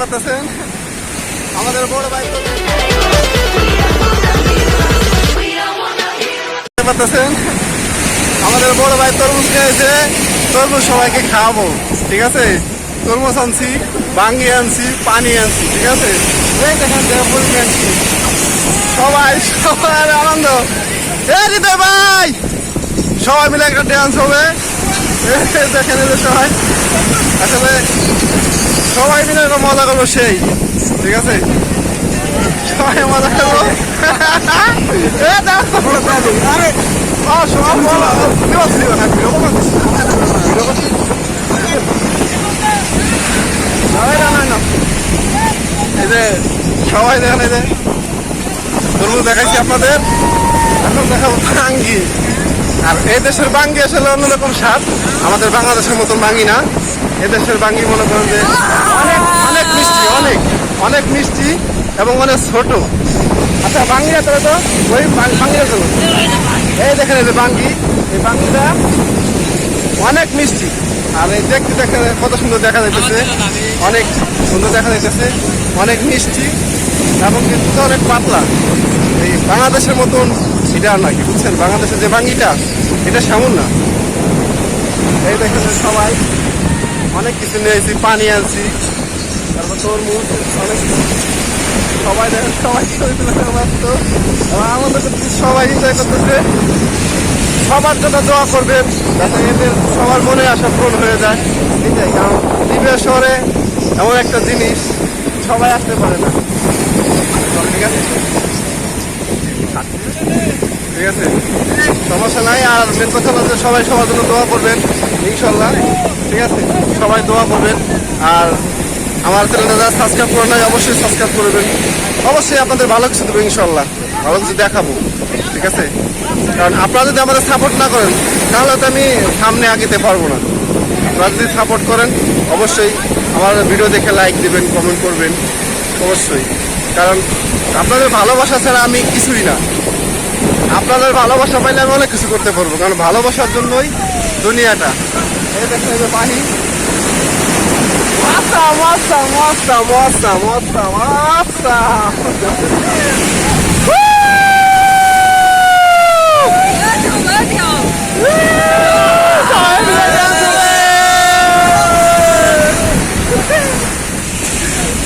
পারতেছেন? আমাদের বড় ভাই আমাদের বড় ভাই তরমুজ খেয়েছে তরমুজ সবাইকে খাওয়াবো, ঠিক আছে? তরমুজ আনছি, বাঙ্গি আনছি, পানি আনছি, ঠিক আছে? আনছি। সবাই সবাই আনন্দ। হৃদয় ভাই! সবাই মিলে একটা ডান্স হবে। দেখেন সবাই। আসলে সবাই মিলে মজা করব সেই। ঠিক আছে? সবাই মজা করব। সবাই দেখেন, এই যে, তরমুজ দেখাইছি আপনাদের। এখন দেখাবো বাঙ্গি। আর এই দেশের বাঙ্গি আসলে অন্যরকম স্বাদ। আমাদের বাংলাদেশের মতন বাঙ্গি না। এই দেশের বাঙ্গি মনে করেন যে অনেক অনেক মিষ্টি, অনেক অনেক মিষ্টি এবং অনেক ছোট। আচ্ছা বাঙ্গিটা তো তো ওই বাঙ্গিটা তো এই দেখেন যে বাঙ্গি। এই বাঙ্গিটা অনেক মিষ্টি। আর এই দেখতে দেখতে কত সুন্দর দেখা যাইতেছে। অনেক সুন্দর দেখা যাইতেছে। অনেক মিষ্টি এবং কিন্তু অনেক পাতলা। এই বাংলাদেশের মতন এটা আর নাকি বুঝছেন? বাংলাদেশের যে বাঙ্গিটা, এটা সেমন না। এই দেখেন সবাই। অনেক কিছু নিয়েছি, পানি আনছি। তারপর তরমুজ, অনেক সবাই দেখেন সবাই ছবি তুলে ব্যস্ত করতেছে, সবাই এনজয় করতেছে। সবার জন্য দোয়া করবেন, যাতে এদের সবার মনে আশা পূরণ হয়ে যায়। এটাই, কারণ দ্বীপের শহরে এমন একটা জিনিস, সবাই আসতে পারে না ঠিক আছে ঠিক আছে সমস্যা নাই আর মেন কথা হলো সবাই সবার জন্য দোয়া করবেন, ইনশাল্লাহ, ঠিক আছে? সবাই দোয়া করবেন, আর আমার চ্যানেলটা যারা সাবস্ক্রাইব করে নাই, অবশ্যই সাবস্ক্রাইব করবেন অবশ্যই আপনাদের ভালো কিছু দেবো ইনশাল্লাহ। ভালো কিছু দেখাবো, ঠিক আছে? কারণ আপনারা যদি আমাদের সাপোর্ট না করেন, তাহলে তো আমি সামনে আগেতে পারব না। আপনারা যদি সাপোর্ট করেন, অবশ্যই আমার ভিডিও দেখে লাইক দেবেন কমেন্ট করবেন, অবশ্যই। কারণ আপনাদের ভালোবাসা ছাড়া আমি কিছুই না। আপনাদের ভালোবাসা পাইলে আমি অনেক কিছু করতে পারব, কারণ ভালোবাসার জন্যই দুনিয়াটা।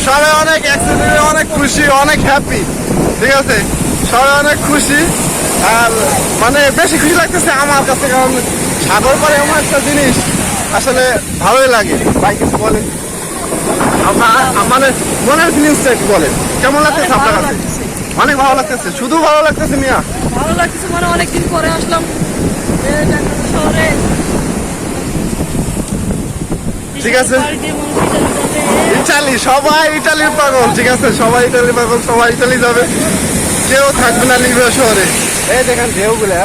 সবাই অনেক অনেক খুশি, অনেক হ্যাপি ঠিক আছে? সবাই অনেক খুশি। আর মানে বেশি খুশি লাগতেছে আমার কাছে কারণ সাগর পারে এমন একটা জিনিস আসলে ভালোই লাগে। ভাই কিছু বলেন। মানে মনের ফিলিংসটা একটু বলেন। কেমন লাগতেছে আপনার কাছে? অনেক ভালো লাগতেছে শুধু ভালো লাগতেছে মিয়া? ভালো লাগতেছে মানে অনেকদিন পরে আসলাম শহরে। ঠিক আছে। ইটালি সবাই ইটালির পাগল ঠিক আছে? সবাই ইটালির পাগল সবাই ইটালি যাবে। কেউ থাকবে না লিবিয়া শহরে। এই দেখেন ঢেউগুলা।